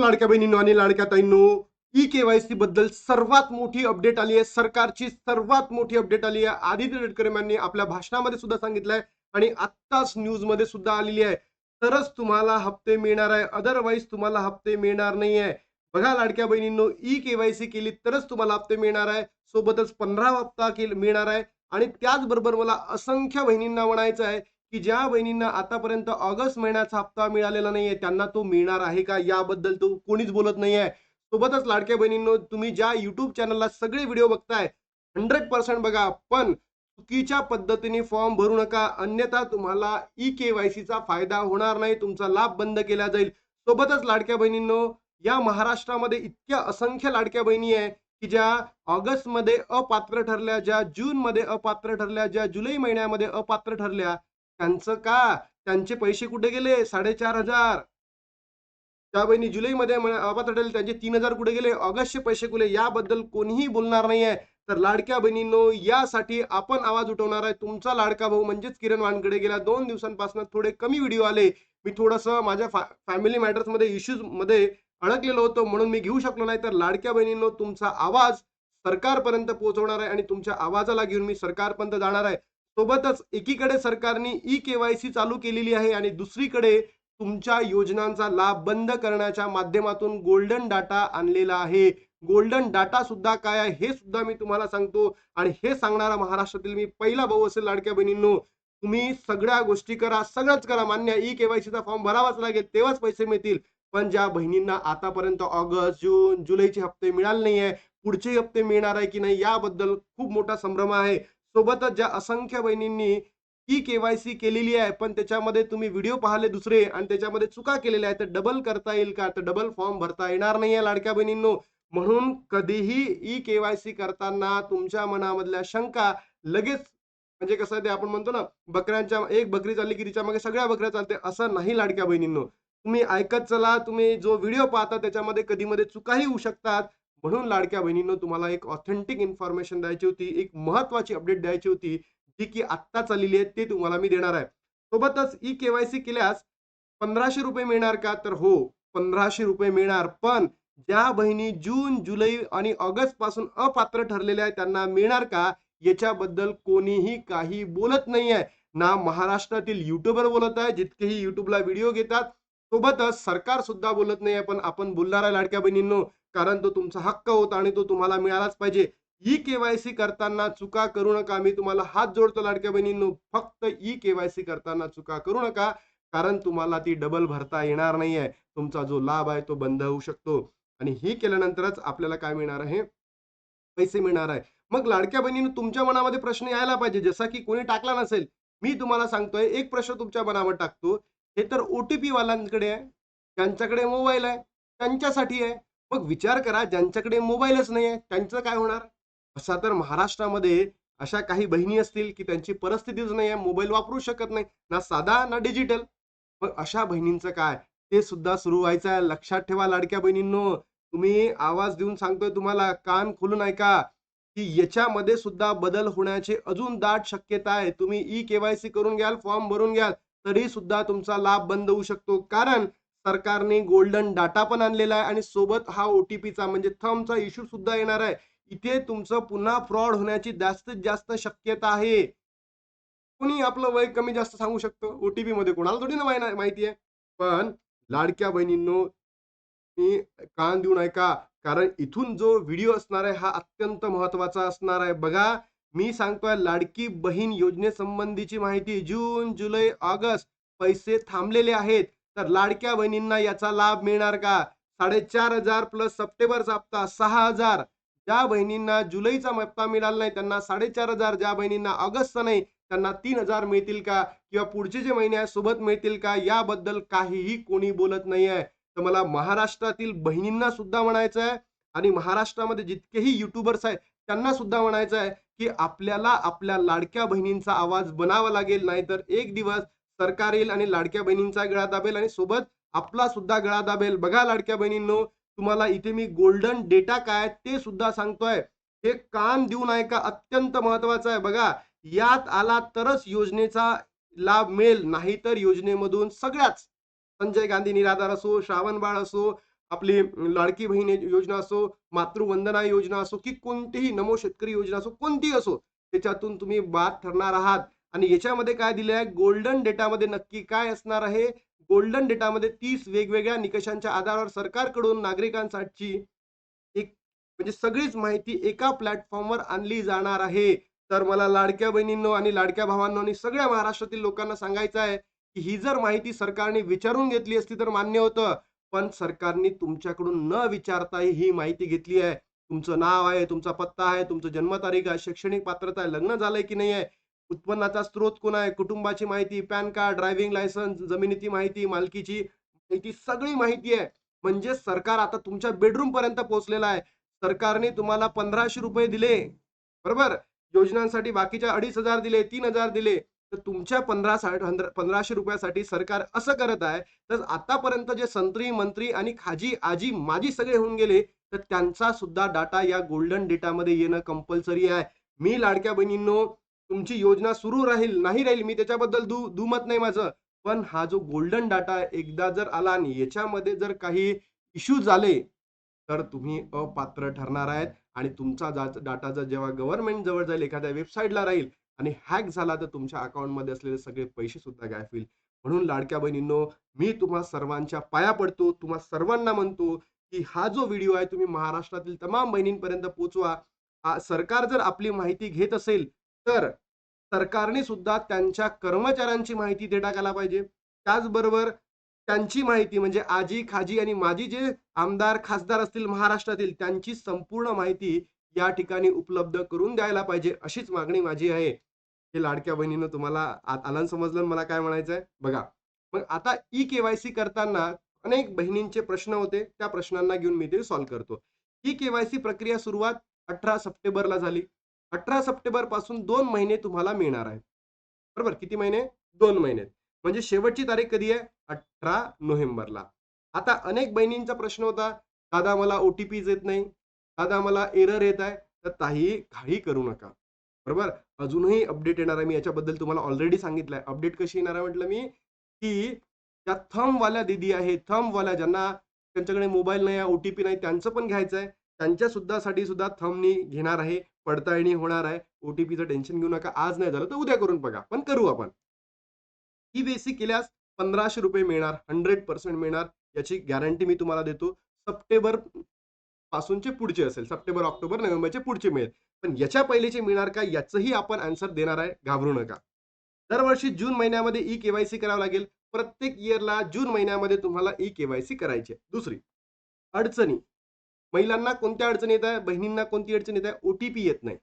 लाडक्या बहिणींनो आणि लाडक्या ताईंनो ई केवायसी बद्दल सर्वात मोठी अपडेट आली आहे. सरकारची सर्वात मोठी अपडेट आली आहे. आदित्य तटकरे यांनी आपल्या भाषणामध्ये सुद्धा सांगितलंय आणि आत्ताच न्यूजमध्ये सुद्धा आलेली आहे. तरच तुम्हाला हप्ते मिळणार आहे. अदरवाईज तुम्हाला हप्ते मिळणार नाही आहे बघा लाडक्या बहिणींनो ई केवायसी केली तरच तुम्हाला हप्ते मिळणार आहे. सोबतच पंधरा हप्ता मिळणार आहे. आणि त्याचबरोबर मला असंख्य बहिणींना म्हणायचं आहे की ज्या बहिणींना आतापर्यंत ऑगस्ट महिन्याचा हप्ता मिळालेला नाहीये त्यांना तो मिळणार आहे का? याबद्दल तो कोणीच बोलत नाहीये. सोबतच लाडक्या बहिणींनो तुम्ही ज्या युट्यूब चॅनलला सगळे व्हिडिओ बघताय हंड्रेड पर्सेंट बघा. पण चुकीच्या पद्धतीने फॉर्म भरू नका. अन्यथा तुम्हाला ई केवायसीचा फायदा होणार नाही. तुमचा लाभ बंद केला जाईल. सोबतच लाडक्या बहिणींनो या महाराष्ट्रामध्ये इतक्या असंख्य लाडक्या बहिणी आहे की ज्या ऑगस्टमध्ये अपात्र ठरल्या ज्या जून मध्ये अपात्र ठरल्या ज्या जुलै महिन्यामध्ये अपात्र ठरल्या त्यांचं का? त्यांचे पैसे कुठे गेले? साडेचार हजार. त्या बहिणी जुलैमध्ये म्हण- त्यांचे तीन हजार कुठे गेले? ऑगस्टचे पैसे कुठे? याबद्दल कोणीही बोलणार नाहीये. तर लाडक्या बहिणींनो यासाठी आपण आवाज उठवणार आहे. तुमचा लाडका भाऊ म्हणजेच किरण वानकडे गेल्या दोन दिवसांपासून थोडे कमी व्हिडिओ आले. मी थोडंसं माझ्या फॅमिली मॅटर्समध्ये इश्यूजमध्ये अडकलेलो होतो. म्हणून मी घेऊ शकलो नाही. तर लाडक्या बहिणींनो तुमचा आवाज सरकारपर्यंत पोहोचवणार आहे आणि तुमच्या आवाजाला घेऊन मी सरकारपर्यंत जाणार आहे. सोबतच एकीकडे सरकारने ई केवायसी चालू केलेली आहे आणि दुसरीकडे तुमच्या योजनांचा लाभ बंद करण्याच्या माध्यमातून गोल्डन डाटा आणलेला आहे. गोल्डन डाटा सुद्धा काय आहे हे सुद्धा मी तुम्हाला सांगतो आणि हे सांगणारा महाराष्ट्रातील मी पहिला भाऊ असेल लाडक्या बहिणींनो. तुम्ही सगळ्या गोष्टी करा सगळंच करा. मान्य ई केवायसीचा फॉर्म भरावाच लागेल तेव्हाच पैसे मिळतील. पण ज्या बहिणींना आतापर्यंत ऑगस्ट जून जुलैचे हप्ते मिळाले नाही आहे पुढचे हप्ते मिळणार आहे की नाही याबद्दल खूप मोठा संभ्रम आहे. सोबतच ज्या असंख्य बहिणींनी ई केवायसी केलेली आहे पण त्याच्यामध्ये तुम्ही व्हिडिओ पाहिले दुसरे आणि त्याच्यामध्ये चुका केलेल्या आहेत तर डबल करता येईल का? तर डबल फॉर्म भरता येणार नाही आहे लाडक्या बहिणींनो. म्हणून कधीही ई केवायसी करताना तुमच्या मनामधल्या शंका लगेच म्हणजे कसं ते आपण म्हणतो ना बकऱ्यांच्या एक बकरी चालली की तिच्यामागे सगळ्या बकऱ्या चालते असं नाही लाडक्या बहिणींनो. तुम्ही ऐकत चला तुम्ही जो व्हिडिओ पाहता त्याच्यामध्ये कधीमध्ये चुकाही होऊ शकतात. म्हणून लाडक्या बहिणींनो तुम्हाला एक ऑथेंटिक इन्फॉर्मेशन द्यायची होती एक महत्वाची अपडेट द्यायची होती जी की आत्ताच चाललेली आहे ते तुम्हाला मी देणार आहे. सोबतच ई केवायसी केल्यास पंधराशे रुपये मिळणार का? तर हो पंधराशे रुपये मिळणार. पण ज्या बहिणी जून जुलै आणि ऑगस्टपासून अपात्र ठरलेल्या आहेत त्यांना मिळणार का? याच्याबद्दल कोणीही काही बोलत नाही आहे. ना महाराष्ट्रातील युट्यूबर बोलत आहे जितकेही युट्यूबला व्हिडिओ घेतात सोबतच सरकार सुद्धा बोलत नाही आहे. पण आपण बोलणार आहे लाडक्या बहिणींनो कारण तो तुमचा हक्क होता आणि तो तुम्हाला मिळालाच पाहिजे. ई केवायसी करताना चुका करू नका. मी तुम्हाला हात जोडतो लाडक्या बहिणींनो. फक्त ई केवायसी करताना चुका करू नका कारण तुम्हाला ती डबल भरता येणार नाहीये. तुमचा जो लाभ आहे तो बंद होऊ शकतो. आणि ही केल्यानंतरच आपल्याला काय मिळणार आहे? पैसे मिळणार आहे. मग लाडक्या बहिणीनं तुमच्या मनामध्ये प्रश्न यायला पाहिजे. जसा की कोणी टाकला नसेल मी तुम्हाला सांगतोय एक प्रश्न तुमच्या मनावर टाकतो. हे तर ओटीपी वाल्यांकडे आहे. ज्यांच्याकडे मोबाईल आहे. त्यांच्यासाठी आहे. मग विचार करा ज्यांच्याकडे मोबाईलच नाही आहे त्यांचं काय होणार? असा तर महाराष्ट्रामध्ये अशा काही बहिणी असतील की त्यांची परिस्थितीच नाही आहे मोबाईल वापरू शकत नाही ना साधा ना डिजिटल. मग अशा बहिणींचं काय? ते सुद्धा सुरू व्हायचं आहे. लक्षात ठेवा लाडक्या बहिणींनो तुम्ही आवाज देऊन सांगतोय तुम्हाला कान खोलून ऐका की याच्यामध्ये सुद्धा बदल होण्याची अजून दाट शक्यता आहे. तुम्ही ई केवायसी करून घ्याल फॉर्म भरून घ्याल तरी सुद्धा तुमचा लाभ बंद होऊ शकतो. कारण सरकारने गोल्डन डाटा पण आणलेला आहे आणि सोबत हा ओटीपीचा म्हणजे थमचा इश्यू सुद्धा येणार आहे. इथे तुमचं पुन्हा फ्रॉड होण्याची जास्तीत जास्त शक्यता आहे. कोणी आपलं वय कमी जास्त सांगू शकतं? ओटीपी मध्ये कोणाला थोडी ना माहिती माहिती आहे. पण लाडक्या बहिणींनो मी कान देऊन ऐका. कारण इथून जो व्हिडिओ असणार आहे हा अत्यंत महत्त्वाचा असणार आहे. बघा मी सांगतोय लाडकी बहीण योजनेसंबंधीची माहिती जून जुलै ऑगस्ट पैसे थांबलेले आहेत. तर लाडक्या बहिणींना याचा लाभ मिळणार का? साडेचार हजार प्लस सप्टेंबरचा हप्ता सहा हजार. ज्या बहिणींना जुलैचा हप्ता मिळाला नाही त्यांना साडेचार हजार. ज्या बहिणींना ऑगस्टचा नाही त्यांना तीन हजार मिळतील का? किंवा पुढचे जे महिने आहेत सोबत मिळतील का? याबद्दल काहीही कोणी बोलत नाही आहे तर मला महाराष्ट्रातील बहिणींना सुद्धा म्हणायचं आहे आणि महाराष्ट्रामध्ये जितकेही युट्यूबर्स आहेत त्यांना सुद्धा म्हणायचं आहे की आपल्याला आपल्या लाडक्या बहिणींचा आवाज बनावा लागेल नाहीतर एक दिवस सरकार येईल आणि लाडक्या बहिणींचा गळा दाबेल आणि सोबत आपला सुद्धा गळा दाबेल. बघा लाडक्या बहिणींनो तुम्हाला इथे मी गोल्डन डेटा काय ते सुद्धा सांगतोय. हे कान देऊन ऐका अत्यंत महत्वाचं आहे. बघा यात आला तरच योजनेचा लाभ मिळेल नाहीतर योजनेमधून सगळ्याच. संजय गांधी निराधार असो श्रावण बाळ असो आपली लाडकी बहीण योजना असो मातृवंदना योजना असो की कोणतीही नमो शेतकरी योजना असो कोणतीही असो त्याच्यातून तुम्ही बाद ठरणार आहात. आणि याच्यामध्ये काय दिलं आहे गोल्डन डेटामध्ये नक्की काय असणार आहे? गोल्डन डेटामध्ये तीस वेगवेगळ्या निकषांच्या आधारावर सरकारकडून नागरिकांसाठी एक म्हणजे सगळीच माहिती एका प्लॅटफॉर्मवर आणली जाणार आहे. तर मला लाडक्या बहिणींनो आणि लाडक्या भावांनो आणि सगळ्या महाराष्ट्रातील लोकांना सांगायचं आहे की ही जर माहिती सरकारने विचारून घेतली असती तर मान्य होतं. पण सरकारने तुमच्याकडून न विचारता ही माहिती घेतली आहे. तुमचं नाव आहे तुमचा पत्ता आहे तुमचं जन्मतारीख आहे शैक्षणिक पात्रता आहे लग्न झालंय की नाही आहे उत्पन्नाचा स्रोत कोण आहे? कुटुंबाची माहिती पॅन कार्ड ड्रायव्हिंग लायसन्स जमिनीची माहिती मालकीची माहिती सगळी माहिती आहे. म्हणजे सरकार आता तुमच्या बेडरूम पर्यंत पोहोचलेला आहे. सरकारने तुम्हाला पंधराशे रुपये दिले. बरोबर? योजनांसाठी बाकीच्या अडीच हजार दिले तीन हजार दिले. तर तुमच्या पंधरा पंधराशे रुपयासाठी सरकार असं करत आहे. तर आतापर्यंत जे संत्री मंत्री आणि खाजी आजी माजी सगळे होऊन गेले तर त्यांचा सुद्धा डाटा या गोल्डन डेटामध्ये येणं कंपल्सरी आहे. मी लाडक्या बहिणींनो तुमची योजना सुरू राहील नाही राहील मी त्याच्याबद्दल दु दुमत नाही माझं. पण हा जो गोल्डन डाटा एकदा जर आला आणि याच्यामध्ये जर काही इश्यू झाले तर तुम्ही अपात्र ठरणार आहेत. आणि तुमचा डाटा जर जेव्हा गव्हर्नमेंट जवळ जाईल एखाद्या वेबसाईटला राहील आणि हॅक झाला तर तुमच्या अकाउंटमध्ये असलेले सगळे पैसे सुद्धा गायब होईल. म्हणून लाडक्या बहिणींनो मी तुम्हा सर्वांच्या पाया पडतो तुम्हा सर्वांना म्हणतो की हा जो व्हिडिओ आहे तुम्ही महाराष्ट्रातील तमाम बहिणींपर्यंत पोहोचवा सरकार जर आपली माहिती घेत असेल तर सरकारने सुद्धा त्यांच्या कर्मचाऱ्यांची माहिती ते टाकायला पाहिजे. त्याचबरोबर त्यांची माहिती म्हणजे आजी खाजी आणि माझी जे आमदार खासदार असतील महाराष्ट्रातील त्यांची संपूर्ण माहिती या ठिकाणी उपलब्ध करून द्यायला पाहिजे अशीच मागणी माझी आहे. हे लाडक्या बहिणीनं तुम्हाला आलान आलं समजलं मला काय म्हणायचं आहे बघा मग आता ई केवायसी करताना अनेक बहिणींचे प्रश्न होते त्या प्रश्नांना घेऊन मी ते सॉल्व्ह करतो. ई केवायसी प्रक्रिया सुरुवात अठरा सप्टेंबरला झाली. अठरा सप्टेंबरपासून दोन महिने तुम्हाला मिळणार आहे बरोबर? किती महिने? दोन महिने. म्हणजे शेवटची तारीख कधी आहे? अठरा नोव्हेंबरला. आता अनेक बहिणींचा प्रश्न होता दादा मला ओटीपी येत नाही. दादा मला एरर येत आहे. तर काही काही करू नका. बरोबर? अजूनही अपडेट येणार आहे. मी याच्याबद्दल तुम्हाला ऑलरेडी सांगितलंय अपडेट कशी येणार आहे म्हटलं मी की त्या थंबवाल्या दिदी आहे थंबवाल्या ज्यांना त्यांच्याकडे मोबाईल नाही आहे ओटीपी नाही त्यांचं पण घ्यायचं आहे. त्यांच्या सुद्धा साठी सुद्धा थंबनी घेणार आहे. पडताळणी होणार आहे. ओटीपीचं टेन्शन घेऊ नका. आज नाही झालं तर उद्या करून बघा. पण करू आपण. ही बेसिक केल्यास पंधराशे रुपये मिळणार. हंड्रेड पर्सेंट मिळणार. याची गॅरंटी मी तुम्हाला देतो. सप्टेंबर पासूनचे पुढचे असेल. सप्टेंबर ऑक्टोबर नोव्हेंबरचे पुढचे मिळेल. पण याच्या पहिलेचे मिळणार का? याचंही आपण आन्सर देणार आहे. घाबरू नका. दरवर्षी जून महिन्यामध्ये ई केवायसी करावं लागेल. प्रत्येक इयरला जून महिन्यामध्ये तुम्हाला ई केवायसी करायची. आहे दुसरी अडचणी. महिलांना कोणत्या अडचणी येत आहे? बहिणींना कोणती अडचण येत आहे? ओटीपी येत नाही.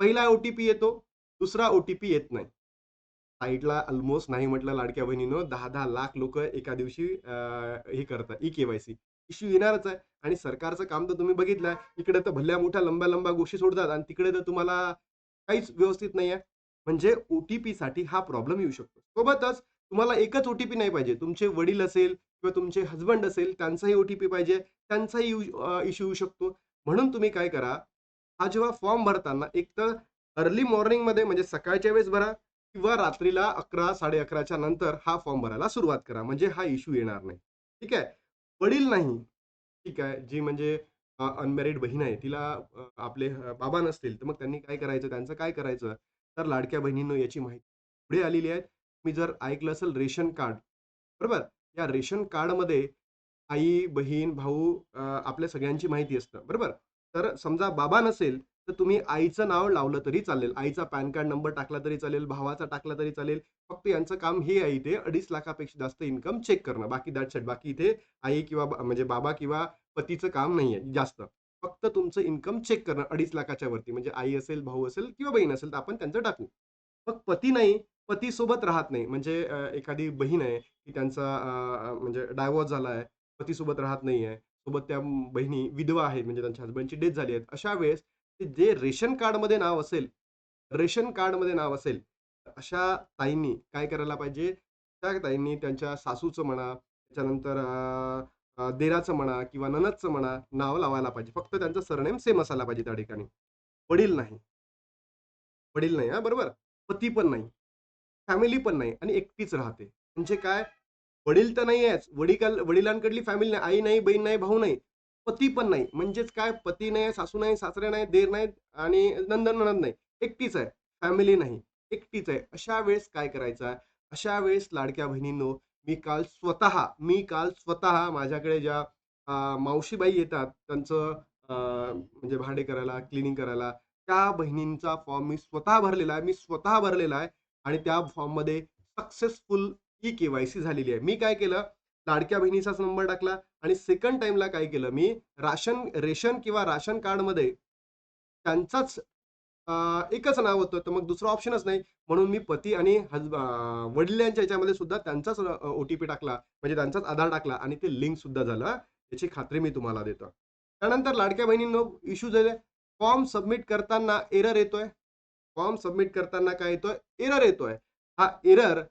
पहिला ओटीपी येतो दुसरा ओटीपी येत नाही. साईटला ऑलमोस्ट नाही म्हटलं लाडक्या बहिणीनं. दहा दहा लाख लोक एका दिवशी हे करतात ई केवायसी इश्यू येणारच आहे. आणि सरकारचं काम तर तुम्ही बघितलंय. इकडे तर भल्या मोठ्या लंब्या लंब्या गोष्टी सोडतात आणि तिकडे तर तुम्हाला काहीच व्यवस्थित नाही आहे म्हणजे ओटीपी साठी हा प्रॉब्लेम येऊ शकतो. सोबतच तुम्हाला एकच ओटीपी नाही पाहिजे. तुमचे वडील असेल किंवा तुमचे हजबंड असेल त्यांचाही ओटीपी पाहिजे त्यांचाही इश्यू येऊ शकतो. म्हणून तुम्ही काय करा हा जेव्हा फॉर्म भरताना एक तर अर्ली मॉर्निंगमध्ये म्हणजे सकाळच्या वेळेस भरा किंवा रात्रीला अकरा साडे अकराच्या नंतर हा फॉर्म भरायला सुरुवात करा. म्हणजे हा इश्यू येणार नाही. ठीक आहे? वडील नाही. ठीक आहे? जी म्हणजे अनमॅरिड बहीण आहे तिला आपले बाबा नसतील तर मग त्यांनी काय करायचं? त्यांचं काय करायचं? तर लाडक्या बहिणींना याची माहिती पुढे आलेली आहे. मी जर ऐकलं असेल रेशन कार्ड बरोबर? या रेशन कार्डमध्ये आई बहीण भाऊ आपल्या सगळ्यांची माहिती असतं बरोबर? तर समजा बाबा नसेल तर तुम्ही आईचं नाव लावलं तरी चालेल. आईचा पॅन कार्ड नंबर टाकला तरी चालेल भावाचा टाकला तरी चालेल. फक्त यांचं काम हे आहे इथे अडीच लाखापेक्षा जास्त इन्कम चेक करणं. बाकी दॅट सेट. बाकी इथे आई किंवा म्हणजे बाबा किंवा पतीचं काम नाही आहे जास्त. फक्त तुमचं इन्कम चेक करणं अडीच लाखाच्या वरती. म्हणजे आई असेल भाऊ असेल किंवा बहीण असेल तर आपण त्यांचं टाकू. मग पती नाही पती सोबत राहत नाही. म्हणजे एखादी बहीण आहे की त्यांचा म्हणजे डायव्हर्स झाला आहे पती सोबत राहत नाही आहे सोबत त्या बहिणी विधवा आहेत म्हणजे त्यांच्या हजबंडची डेथ झाली आहे. अशा वेळेस जे रेशन कार्डमध्ये नाव असेल रेशन कार्डमध्ये नाव असेल अशा ताईंनी काय करायला पाहिजे? त्या ताईंनी त्यांच्या सासूचं म्हणा त्याच्यानंतर देराचं म्हणा किंवा ननदचं म्हणा नाव लावायला पाहिजे. फक्त त्यांचं सरनेम सेम असायला पाहिजे त्या ठिकाणी. वडील नाही. वडील नाही हा बरोबर? पती पण नाही फॅमिली पण नाही आणि एकटीच राहते. म्हणजे काय? वडील तर नाही आहेच वडील वडिलांकडली फॅमिली नाही. आई नाही बहीण नाही भाऊ नाही. पती पण नाही. म्हणजेच काय? पती नाही सासू नाही सासरे नाही देर नाही आणि नंदन नणंद नाही. एकटीच आहे. फॅमिली नाही. एकटीच आहे. अशा वेळेस काय करायचं? आहे अशा वेळेस लाडक्या बहिणींनो मी काल स्वतः मी काल स्वतः माझ्याकडे ज्या मावशीबाई येतात त्यांचं म्हणजे भाडे करायला क्लिनिंग करायला त्या बहिणींचा फॉर्म मी स्वतः भरलेला आहे. मी स्वतः भरलेला आहे आणि त्या फॉर्ममध्ये successful E K Y C झालेली आहे. मी काय केलं? लाडक्या बहिणीचाच नंबर टाकला आणि सेकंड टाइमला काय केलं? मी राशन रेशन किंवा राशन कार्डमध्ये त्यांचाच एकच नाव होतं. तर मग दुसरं ऑप्शनच नाही. म्हणून मी पती आणि हज वडिलांच्या याच्यामध्ये सुद्धा त्यांचाच ओ टी पी टाकला. म्हणजे त्यांचाच आधार टाकला आणि ते लिंक सुद्धा झालं. याची खात्री मी तुम्हाला देतो. त्यानंतर लाडक्या बहिणींनो इश्यू झाले. फॉर्म सबमिट करताना एरर येतोय. फॉर्म सबमिट करताना काय येतोय? एरर येतोय. हा एरर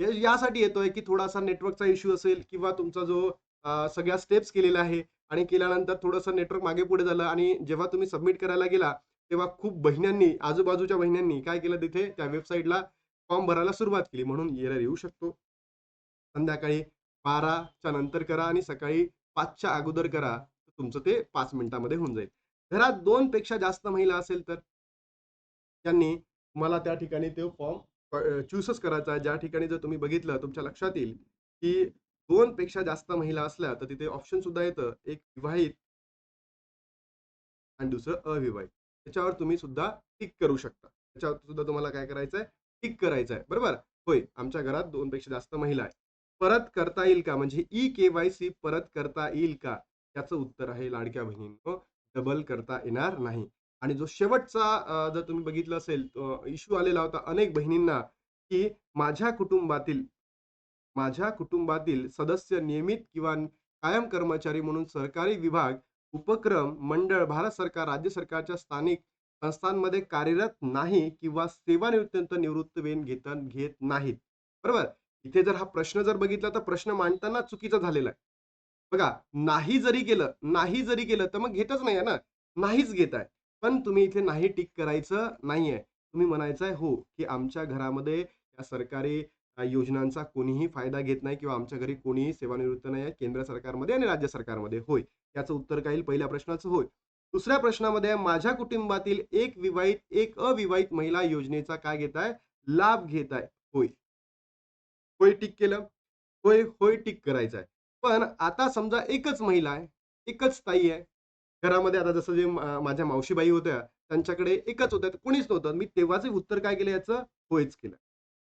यासाठी येतोय की थोडासा नेटवर्कचा इश्यू असेल किंवा तुमचा जो सगळ्या स्टेप्स केलेला आहे आणि केल्यानंतर थोडंसं नेटवर्क मागे पुढे झालं आणि जेव्हा तुम्ही सबमिट करायला गेला तेव्हा खूप बहिण्यांनी आजूबाजूच्या बहिण्यांनी काय केलं तिथे? त्या वेबसाईटला फॉर्म भरायला सुरुवात केली. म्हणून एरर येऊ शकतो. संध्याकाळी बाराच्या नंतर करा आणि सकाळी पाचच्या अगोदर करा. तुमचं ते पाच मिनिटामध्ये होऊन जाईल. घरात दोन पेक्षा जास्त महिला असेल तर? त्यांनी तुम्हाला त्या ठिकाणी तो फॉर्म चूसच करायचा. आहे ज्या ठिकाणी जर तुम्ही बघितलं तुमच्या लक्षात येईल की दोन पेक्षा जास्त महिला असल्या तर तिथे ऑप्शन सुद्धा येतं. एक विवाहित आणि दुसरं अविवाहित. त्याच्यावर तुम्ही सुद्धा टिक करू शकता. त्याच्यावर सुद्धा तुम्हाला काय करायचं आहे टिक करायचं आहे बरोबर? होय. आमच्या घरात दोन पेक्षा जास्त महिला आहे परत करता येईल का? म्हणजे ई के वाय सी परत करता येईल का? याचं उत्तर आहे लाडक्या बहिणींनो. डबल करता येणार नाही. आणि जो शेवटचा जर तुम्ही बघितलं असेल इश्यू आलेला होता अनेक बहिणींना की माझ्या कुटुंबातील माझ्या कुटुंबातील सदस्य नियमित किंवा कायम कर्मचारी म्हणून सरकारी विभाग उपक्रम मंडळ भारत सरकार राज्य सरकारच्या स्थानिक संस्थांमध्ये कार्यरत नाही किंवा सेवानिवृत्त निवृत्त वेन घेत घेत नाहीत. बरोबर? इथे जर हा प्रश्न जर बघितला तर प्रश्न मांडताना चुकीचा झालेला आहे. बघा नाही जरी केलं नाही जरी केलं तर मग घेतच नाही आहे ना. नाहीच घेत आहे. पण तुम्ही इथे नाही टिक करायचं नाहीये. तुम्ही म्हणायचं आहे हो की आमच्या घरामध्ये या सरकारी योजनांचा कोणीही फायदा घेत नाही किंवा आमच्या घरी कोणीही सेवानिवृत्त नाही आहे केंद्र सरकारमध्ये आणि राज्य सरकारमध्ये. होय. याचं उत्तर काय येईल पहिल्या प्रश्नाचं होय. दुसऱ्या प्रश्नामध्ये माझ्या कुटुंबातील एक विवाहित एक अविवाहित महिला योजनेचा काय घेत आहे? लाभ घेत आहे. होय. होय टिक केलं. होय होय टिक करायचं आहे. पण आता समजा एकच महिला आहे एकच ताई आहे. घरामध्ये आता जसं जे माझ्या मावशीबाई होत्या त्यांच्याकडे एकच होत्या कोणीच नव्हतं. मी तेव्हाच उत्तर काय केलं याचं? होयच केलं.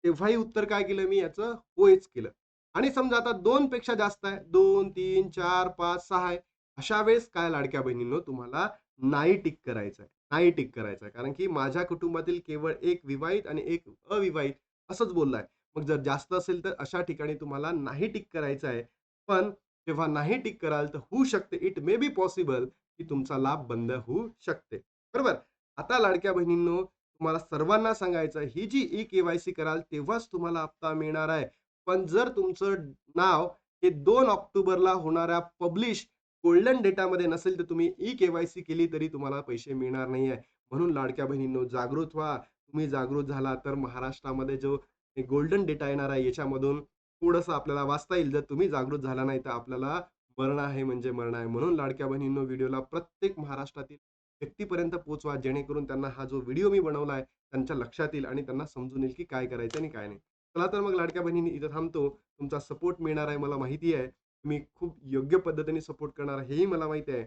तेव्हाही उत्तर काय केलं मी याचं? होयच केलं. आणि समजा आता दोन पेक्षा जास्त आहे. दोन तीन चार पाच सहा आहे. अशा वेळेस काय लाडक्या बहिणींनो तुम्हाला नाही टिक करायचं आहे. नाही टिक करायचं आहे. कारण की माझ्या कुटुंबातील केवळ एक विवाहित आणि एक अविवाहित असंच बोललाय मग जर जास्त असेल तर अशा ठिकाणी तुम्हाला नाही टिक करायचं आहे. पण जेव्हा नाही टिक कराल तर होऊ शकते. इट मे बी पॉसिबल की तुमचा लाभ बंद होऊ शकते. बरोबर? आता लाडक्या बहिणींनो तुम्हाला सर्वांना सांगायचं ही जी ई केवायसी कराल तेव्हाच तुम्हाला हप्ता मिळणार आहे. पण जर तुमचं नाव हे दोन ऑक्टोबरला होणाऱ्या पब्लिश गोल्डन डेटामध्ये नसेल तर तुम्ही ई केवायसी केली तरी तुम्हाला पैसे मिळणार नाही आहे. म्हणून लाडक्या बहिणींनो जागृत व्हा. तुम्ही जागृत झाला तर महाराष्ट्रामध्ये जो गोल्डन डेटा येणार आहे याच्यामधून थोडंसं आपल्याला वाचता येईल. जर तुम्ही जागृत झाला नाही तर आपल्याला मरण आहे म्हणजे मरण आहे. म्हणून लाडक्या बहिणींनो व्हिडिओला प्रत्येक महाराष्ट्रातील व्यक्तीपर्यंत पोहोचवा. जेणेकरून त्यांना हा जो व्हिडिओ मी बनवला आहे त्यांच्या लक्षात येईल आणि त्यांना समजून येईल की काय करायचं आणि काय नाही. चला तर मग लाडक्या बहिणींनी इथं थांबतो. तुमचा सपोर्ट मिळणार आहे मला माहिती आहे. तुम्ही खूप योग्य पद्धतीने सपोर्ट करणार हेही मला माहिती आहे.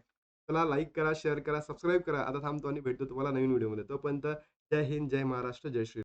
चला लाईक करा शेअर करा सबस्क्राईब करा. आता थांबतो आणि भेटतो तुम्हाला नवीन व्हिडिओमध्ये. तोपर्यंत जय हिंद जय महाराष्ट्र जय श्री